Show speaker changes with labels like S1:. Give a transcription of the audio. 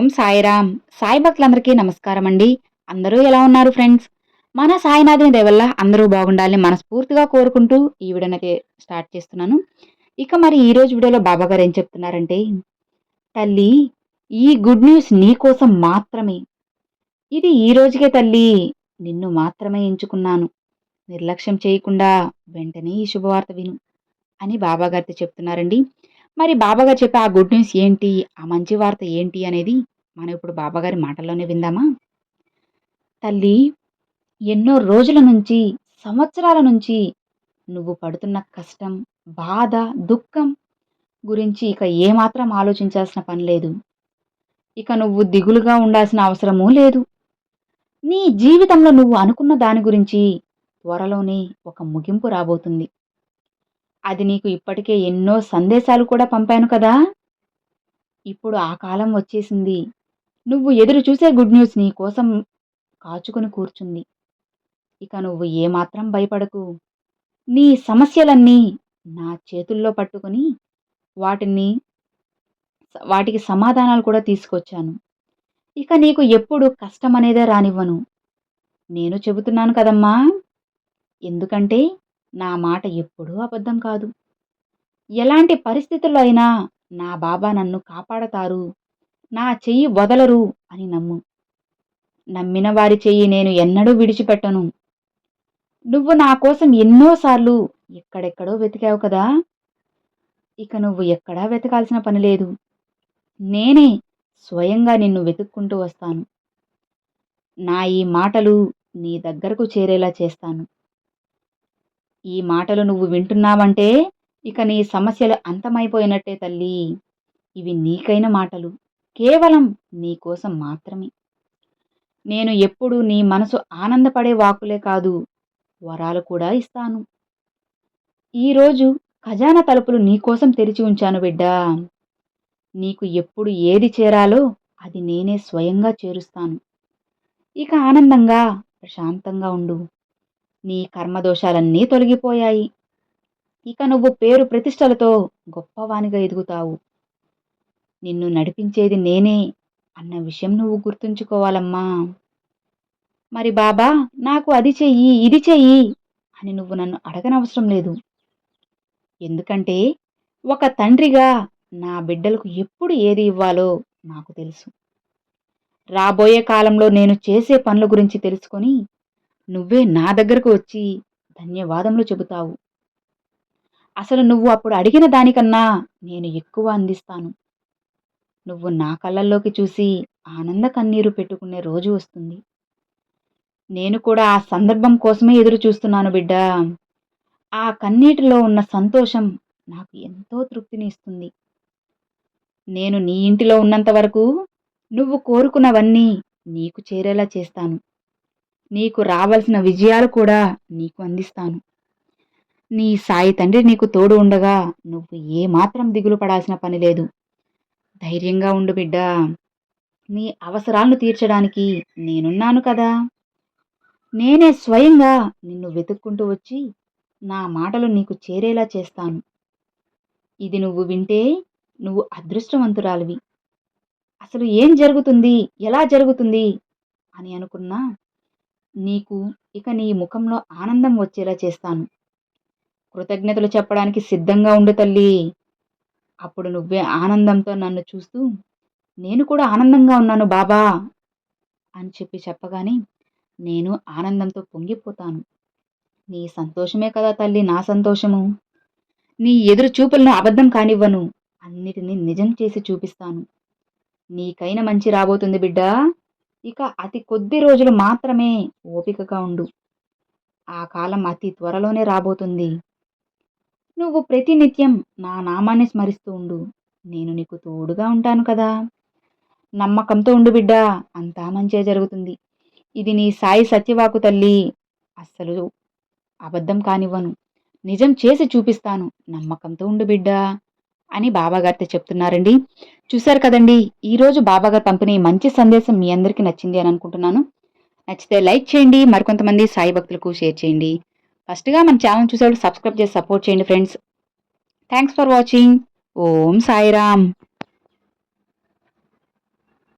S1: ఓం సాయిరామ్. సాయి భక్తులందరికీ నమస్కారం అండి. అందరూ ఎలా ఉన్నారు ఫ్రెండ్స్? మన సాయినాథుని దేవల్ల అందరూ బాగుండాలని మనస్ఫూర్తిగా కోరుకుంటూ ఈ వీడియోనైతే స్టార్ట్ చేస్తున్నాను. ఇక మరి ఈరోజు వీడియోలో బాబా గారు ఏం చెప్తున్నారంటే తల్లి ఈ గుడ్ న్యూస్ నీ కోసం మాత్రమే. ఇది ఈ రోజుకే తల్లి నిన్ను మాత్రమే ఎంచుకున్నాను. నిర్లక్ష్యం చేయకుండా వెంటనే ఈ శుభవార్త విను అని బాబాగారితో చెప్తున్నారండి. మరి బాబాగారు చెప్పే ఆ గుడ్ న్యూస్ ఏంటి? ఆ మంచి వార్త ఏంటి అనేది మనం ఇప్పుడు బాబాగారి మాటల్లోనే విందామా? తల్లి ఎన్నో రోజుల నుంచి సంవత్సరాల నుంచి నువ్వు పడుతున్న కష్టం బాధ దుఃఖం గురించి ఇక ఏమాత్రం ఆలోచించాల్సిన పని లేదు. ఇక నువ్వు దిగులుగా ఉండాల్సిన అవసరమూ లేదు. నీ జీవితంలో నువ్వు అనుకున్న దాని గురించి త్వరలోనే ఒక ముగింపు రాబోతుంది. అది నీకు ఇప్పటికే ఎన్నో సందేశాలు కూడా పంపాను కదా. ఇప్పుడు ఆ కాలం వచ్చేసింది. నువ్వు ఎదురు చూసే గుడ్ న్యూస్ నీ కోసం కాచుకొని కూర్చుంది. ఇక నువ్వు ఏమాత్రం భయపడకు. నీ సమస్యలన్నీ నా చేతుల్లో పట్టుకొని వాటిని వాటికి సమాధానాలు కూడా తీసుకొచ్చాను. ఇక నీకు ఎప్పుడు కష్టం అనేదే రానివ్వను. నేను చెబుతున్నాను కదమ్మా. ఎందుకంటే నా మాట ఎప్పుడూ అబద్ధం కాదు. ఎలాంటి పరిస్థితుల్లో అయినా నా బాబా నన్ను కాపాడతారు. నా చెయ్యి వదలరు అని నమ్ము. నమ్మిన వారి చెయ్యి నేను ఎన్నడూ విడిచిపెట్టను. నువ్వు నా కోసం ఎన్నోసార్లు ఎక్కడెక్కడో వెతికావు కదా. ఇక నువ్వు ఎక్కడా వెతకాల్సిన పని లేదు. నేనే స్వయంగా నిన్ను వెతుక్కుంటూ వస్తాను. నా ఈ మాటలు నీ దగ్గరకు చేరేలా చేస్తాను. ఈ మాటలు నువ్వు వింటున్నావంటే ఇక నీ సమస్యలు అంతమైపోయినట్టే తల్లి. ఇవి నీకైన మాటలు కేవలం నీకోసం మాత్రమే. నేను ఎప్పుడు నీ మనసు ఆనందపడే వాకులే కాదు వరాలు కూడా ఇస్తాను. ఈరోజు ఖజానా తలుపులు నీకోసం తెరిచి ఉంచాను బిడ్డా. నీకు ఎప్పుడు ఏది చేరాలో అది నేనే స్వయంగా చేరుస్తాను. ఇక ఆనందంగా ప్రశాంతంగా ఉండు. నీ కర్మదోషాలన్నీ తొలగిపోయాయి. ఇక నువ్వు పేరు ప్రతిష్టలతో గొప్పవానిగా ఎదుగుతావు. నిన్ను నడిపించేది నేనే అన్న విషయం నువ్వు గుర్తుంచుకోవాలమ్మా. మరి బాబా నాకు అది చెయ్యి ఇది చెయ్యి అని నువ్వు నన్ను అడగనవసరం లేదు. ఎందుకంటే ఒక తండ్రిగా నా బిడ్డలకు ఎప్పుడు ఏది ఇవ్వాలో నాకు తెలుసు. రాబోయే కాలంలో నేను చేసే పనుల గురించి తెలుసుకొని నువ్వే నా దగ్గరకు వచ్చి ధన్యవాదములు చెబుతావు. అసలు నువ్వు అప్పుడు అడిగిన దానికన్నా నేను ఎక్కువ అందిస్తాను. నువ్వు నా కళ్ళల్లోకి చూసి ఆనంద కన్నీరు పెట్టుకునే రోజు వస్తుంది. నేను కూడా ఆ సందర్భం కోసమే ఎదురు చూస్తున్నాను బిడ్డ. ఆ కన్నీటిలో ఉన్న సంతోషం నాకు ఎంతో తృప్తిని ఇస్తుంది. నేను నీ ఇంటిలో ఉన్నంత వరకు నువ్వు కోరుకున్నవన్నీ నీకు చేరేలా చేస్తాను. నీకు రావలసిన విజయాలు కూడా నీకు అందిస్తాను. నీ సాయి తండ్రి నీకు తోడు ఉండగా నువ్వు ఏమాత్రం దిగులు పడాల్సిన పని లేదు. ధైర్యంగా ఉండు బిడ్డా. నీ అవసరాలను తీర్చడానికి నేనున్నాను కదా. నేనే స్వయంగా నిన్ను వెతుక్కుంటూ వచ్చి నా మాటలు నీకు చేరేలా చేస్తాను. ఇది నువ్వు వింటే నువ్వు అదృష్టవంతురాలివి. అసలు ఏం జరుగుతుంది? ఎలా జరుగుతుంది? అని అనుకున్నా నీకు ఇక నీ ముఖంలో ఆనందం వచ్చేలా చేస్తాను. కృతజ్ఞతలు చెప్పడానికి సిద్ధంగా ఉండు తల్లి. అప్పుడు నువ్వే ఆనందంతో నన్ను చూస్తూ నేను కూడా ఆనందంగా ఉన్నాను బాబా అని చెప్పి చెప్పగానే నేను ఆనందంతో పొంగిపోతాను. నీ సంతోషమే కదా తల్లి నా సంతోషము. నీ ఎదురు చూపులను అబద్ధం కానివ్వను. అన్నిటినీ నిజం చేసి చూపిస్తాను. నీకైన మంచి రాబోతుంది బిడ్డా. ఇక అతి కొద్ది రోజులు మాత్రమే ఓపికగా ఉండు. ఆ కాలం అతి త్వరలోనే రాబోతుంది. నువ్వు ప్రతినిత్యం నా నామాన్ని స్మరిస్తూ ఉండు. నేను నీకు తోడుగా ఉంటాను కదా. నమ్మకంతో ఉండు బిడ్డా అంతా మంచిగా జరుగుతుంది. ఇది నీ సాయి సత్యవాకు తల్లి. అస్సలు అబద్ధం కానివ్వను. నిజం చేసి చూపిస్తాను. నమ్మకంతో ఉండు బిడ్డా. అని బాబాగారితో చెప్తున్నారండి. చూశారు కదండి ఈరోజు బాబాగారు పంపిణీ మంచి సందేశం మీ అందరికీ నచ్చింది అని అనుకుంటున్నాను. నచ్చితే లైక్ చేయండి మరికొంతమంది సాయి భక్తులకు షేర్ చేయండి. ఫస్ట్గా మన ఛానల్ చూసేవాళ్ళు సబ్స్క్రైబ్ చేసి సపోర్ట్ చేయండి friends. Thanks for watching. Om Sairam.